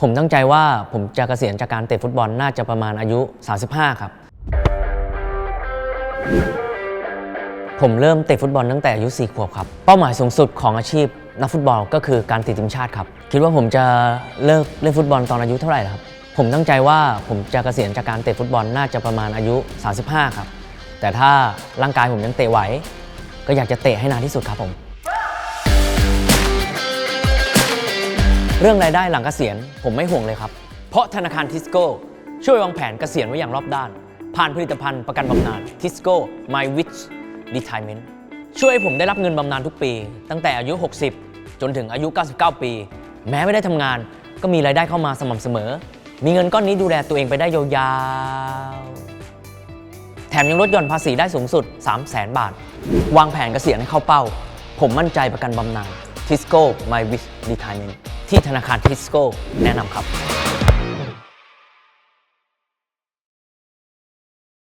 ผมตั้งใจว่าผมจะเกษียณจากการเตะฟุตบอลน่าจะประมาณอายุ 35 ครับ ผมเริ่มเตะฟุตบอลตั้งแต่อายุ 4 ขวบครับ เป้าหมายสูงสุดของอาชีพนักฟุตบอลก็คือการติดทีมชาติครับ คิดว่าผมจะเลิกเล่นฟุตบอลตอนอายุเท่าไหร่ครับ ผมตั้งใจว่าผมจะเกษียณจากการเตะฟุตบอลน่าจะประมาณอายุ 35 ครับ แต่ถ้าร่างกายผมยังเตะไหว ก็อยากจะเตะให้นานที่สุดครับผม เรื่องรายได้หลังเกษียณผมไม่ห่วงเลยครับ เพราะธนาคารทิสโก้ช่วยวางแผนเกษียณไว้อย่างรอบด้าน ผ่านผลิตภัณฑ์ประกันบำนาญทิสโก้ My Witch Retirement ช่วยให้ผมได้รับเงินบำนาญทุกปี ตั้งแต่อายุ 60 จนถึงอายุ 99 ปี แม้ไม่ได้ทำงานก็มีรายได้เข้ามาสม่ำเสมอ มีเงินก้อนนี้ดูแลตัวเองไปได้ยาวๆ แถมยังลดหย่อนภาษีได้สูงสุด 3 0 0 0 0 0 บาท วางแผนเกษียณให้เข้าเป้า ผมมั่นใจประกันบำนาญทิสโก้ My Wish Retirement ที่ธนาคารทิสโก้แนะนำครับ